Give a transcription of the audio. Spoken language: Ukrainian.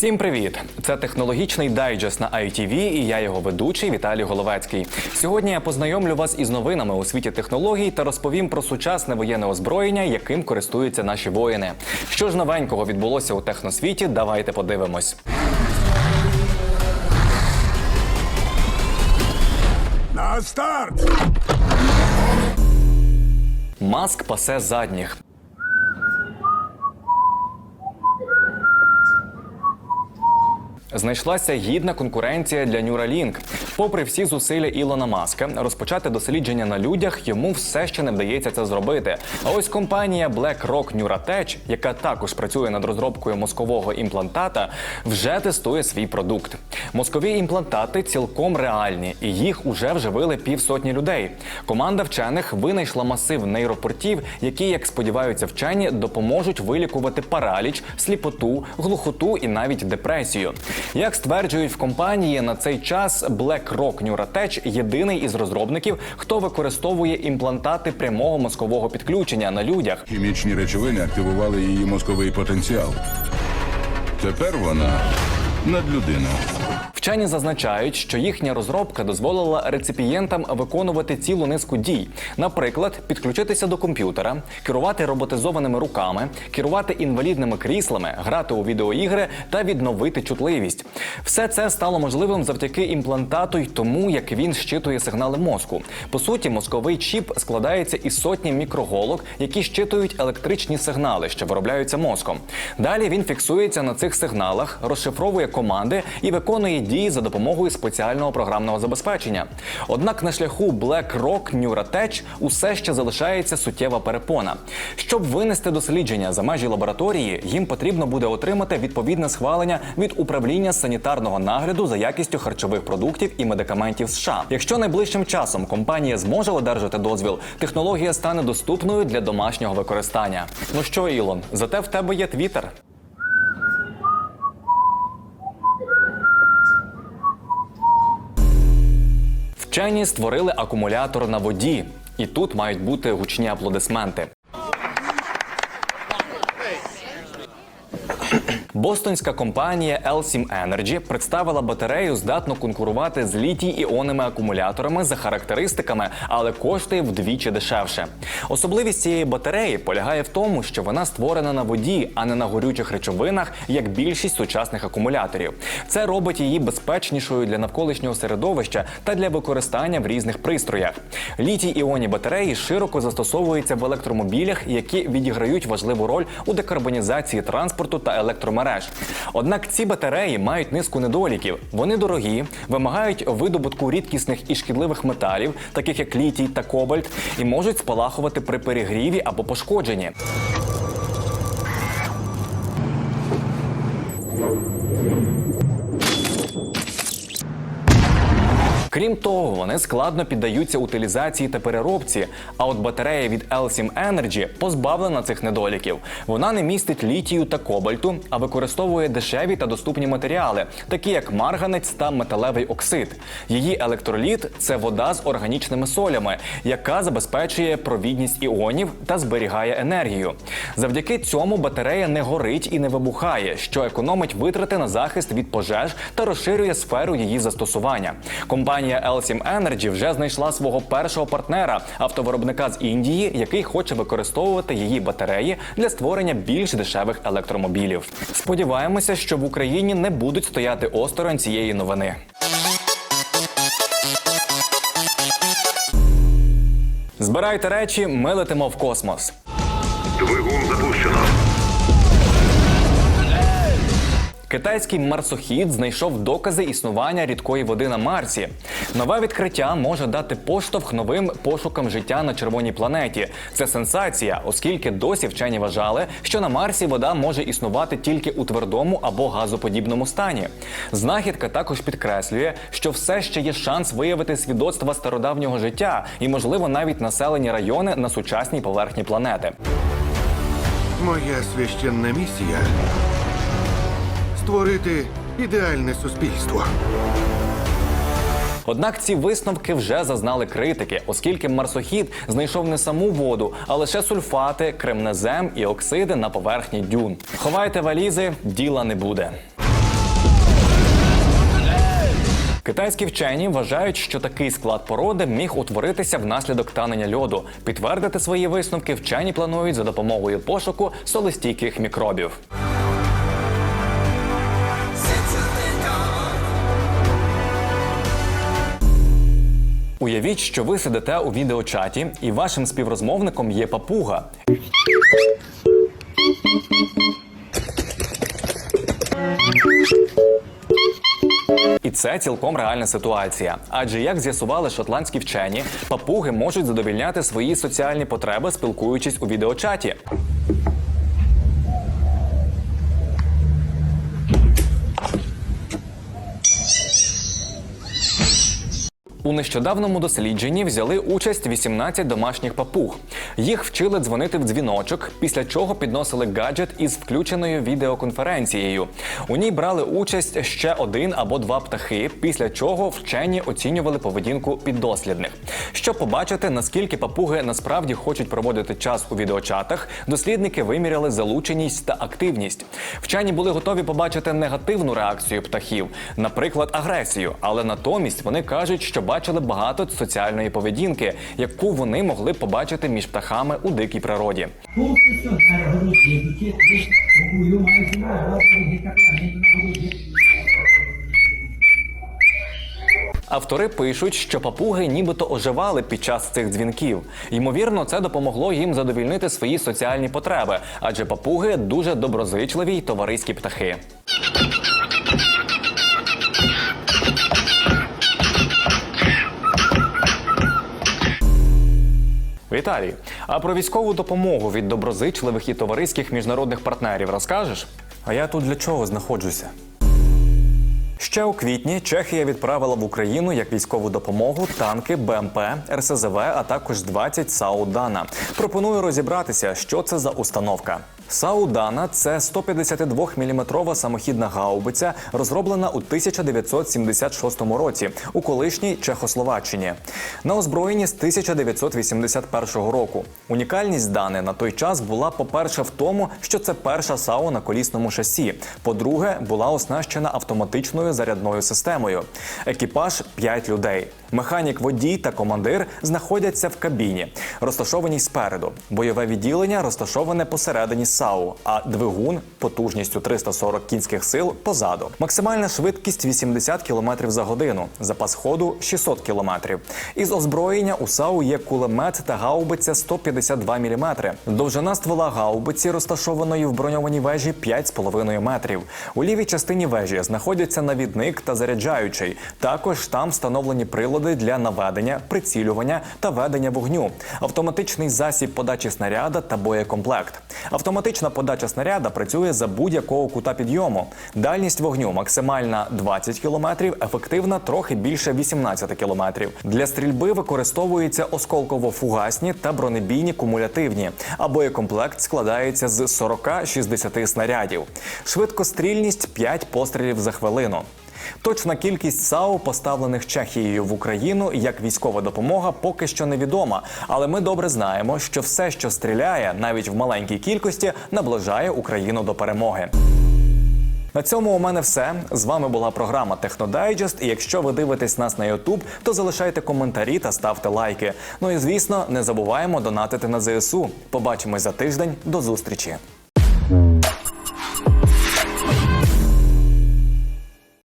Всім привіт! Це технологічний дайджест на ITV і я його ведучий Віталій Головецький. Сьогодні я познайомлю вас із новинами у світі технологій та розповім про сучасне воєнне озброєння, яким користуються наші воїни. Що ж новенького відбулося у техносвіті? Давайте подивимось. На старт! Маск пасе задніх. Знайшлася гідна конкуренція для Neuralink. Попри всі зусилля Ілона Маска, розпочати дослідження на людях йому все ще не вдається це зробити. А ось компанія BlackRock Neurotech, яка також працює над розробкою мозкового імплантата, вже тестує свій продукт. Мозкові імплантати цілком реальні, і їх уже вживили півсотні людей. Команда вчених винайшла масив нейропортів, які, як сподіваються вчені, допоможуть вилікувати параліч, сліпоту, глухоту і навіть депресію. Як стверджують в компанії, на цей час BlackRock Neurotech єдиний із розробників, хто використовує імплантати прямого мозкового підключення на людях. Хімічні речовини активували її мозковий потенціал. Тепер вона надлюдина. Вчені зазначають, що їхня розробка дозволила реципієнтам виконувати цілу низку дій, наприклад, підключитися до комп'ютера, керувати роботизованими руками, керувати інвалідними кріслами, грати у відеоігри та відновити чутливість. Все це стало можливим завдяки імплантату й тому, як він щитує сигнали мозку. По суті, мозковий чіп складається із сотні мікроголок, які щитують електричні сигнали, що виробляються мозком. Далі він фіксується на цих сигналах, розшифровує команди і виконує дії за допомогою спеціального програмного забезпечення. Однак на шляху BlackRock Neurotech усе ще залишається суттєва перепона. Щоб винести дослідження за межі лабораторії, їм потрібно буде отримати відповідне схвалення від управління санітарного нагляду за якістю харчових продуктів і медикаментів США. Якщо найближчим часом компанія зможе одержати дозвіл, технологія стане доступною для домашнього використання. Ну що, Ілон, зате в тебе є твіттер. Вчені створили акумулятор на воді, і тут мають бути гучні аплодисменти. Бостонська компанія L7 Energy представила батарею, здатну конкурувати з літій-іонними акумуляторами за характеристиками, але коштує вдвічі дешевше. Особливість цієї батареї полягає в тому, що вона створена на воді, а не на горючих речовинах, як більшість сучасних акумуляторів. Це робить її безпечнішою для навколишнього середовища та для використання в різних пристроях. Літій-іонні батареї широко застосовуються в електромобілях, які відіграють важливу роль у декарбонізації транспорту та електромереж. Однак ці батареї мають низку недоліків. Вони дорогі, вимагають видобутку рідкісних і шкідливих металів, таких як літій та кобальт, і можуть спалахувати при перегріві або пошкодженні. Крім того, вони складно піддаються утилізації та переробці. А от батарея від L7 Energy позбавлена цих недоліків. Вона не містить літію та кобальту, а використовує дешеві та доступні матеріали, такі як марганець та металевий оксид. Її електроліт це вода з органічними солями, яка забезпечує провідність іонів та зберігає енергію. Завдяки цьому батарея не горить і не вибухає, що економить витрати на захист від пожеж та розширює сферу її застосування. Компанія L7 Energy вже знайшла свого першого партнера автовиробника з Індії, який хоче використовувати її батареї для створення більш дешевих електромобілів. Сподіваємося, що в Україні не будуть стояти осторонь цієї новини. Збирайте речі, ми летимо в космос. Двигун Китайський марсохід знайшов докази існування рідкої води на Марсі. Нове відкриття може дати поштовх новим пошукам життя на червоній планеті. Це сенсація, оскільки досі вчені вважали, що на Марсі вода може існувати тільки у твердому або газоподібному стані. Знахідка також підкреслює, що все ще є шанс виявити свідоцтва стародавнього життя і, можливо, навіть населені райони на сучасній поверхні планети. Моя священна місія створити ідеальне суспільство. Однак ці висновки вже зазнали критики, оскільки марсохід знайшов не саму воду, а лише сульфати, кремнезем і оксиди на поверхні дюн. Ховайте валізи, діла не буде. Китайські вчені вважають, що такий склад породи міг утворитися внаслідок танення льоду. Підтвердити свої висновки вчені планують за допомогою пошуку солестійких мікробів. Уявіть, що ви сидите у відеочаті, і вашим співрозмовником є папуга. І це цілком реальна ситуація. Адже як з'ясували шотландські вчені, папуги можуть задовільняти свої соціальні потреби, спілкуючись у відеочаті. У нещодавному дослідженні взяли участь 18 домашніх папуг. Їх вчили дзвонити в дзвіночок, після чого підносили гаджет із включеною відеоконференцією. У ній брали участь ще один або два птахи, після чого вчені оцінювали поведінку піддослідних. Щоб побачити, наскільки папуги насправді хочуть проводити час у відеочатах, дослідники виміряли залученість та активність. Вчені були готові побачити негативну реакцію птахів, наприклад, агресію, але натомість вони кажуть, що бачили багато соціальної поведінки, яку вони могли побачити між птахами у дикій природі. Автори пишуть, що папуги нібито оживали під час цих дзвінків. Ймовірно, це допомогло їм задовільнити свої соціальні потреби, адже папуги дуже доброзичливі й товариські птахи. Віталій, а про військову допомогу від доброзичливих і товариських міжнародних партнерів розкажеш? А я тут для чого знаходжуся? Ще у квітні Чехія відправила в Україну як військову допомогу танки БМП, РСЗВ, а також 20 САУ Дана. Пропоную розібратися, що це за установка. САУ Дана – це 152-мм самохідна гаубиця, розроблена у 1976 році у колишній Чехословаччині. На озброєнні з 1981 року. Унікальність Дани на той час була, по-перше, в тому, що це перша САУ на колісному шасі. По-друге, була оснащена автоматичною зарядною системою. Екіпаж 5 людей. Механік, водій та командир знаходяться в кабіні, розташованій спереду. Бойове відділення розташоване посередині САУ, а двигун потужністю 340 кінських сил позаду. Максимальна швидкість 80 км за годину, запас ходу 600 км. Із озброєння у САУ є кулемет та гаубиця 152 мм. Довжина ствола гаубиці, розташованої в броньованій вежі 5,5 метрів. У лівій частині вежі знаходяться навідник та заряджаючий. Також там встановлені прилади для наведення, прицілювання та ведення вогню, автоматичний засіб подачі снаряда та боєкомплект. Автоматична подача снаряда працює за будь-якого кута підйому. Дальність вогню максимальна 20 км, ефективна трохи більше 18 км. Для стрільби використовуються осколково-фугасні та бронебійні кумулятивні, а боєкомплект складається з 40-60 снарядів. Швидкострільність 5 пострілів за хвилину. Точна кількість САУ, поставлених Чехією в Україну як військова допомога, поки що невідома. Але ми добре знаємо, що все, що стріляє, навіть в маленькій кількості, наближає Україну до перемоги. На цьому у мене все. З вами була програма Технодайджест. І якщо ви дивитесь нас на Ютуб, то залишайте коментарі та ставте лайки. Ну і звісно, не забуваємо донатити на ЗСУ. Побачимось за тиждень. До зустрічі.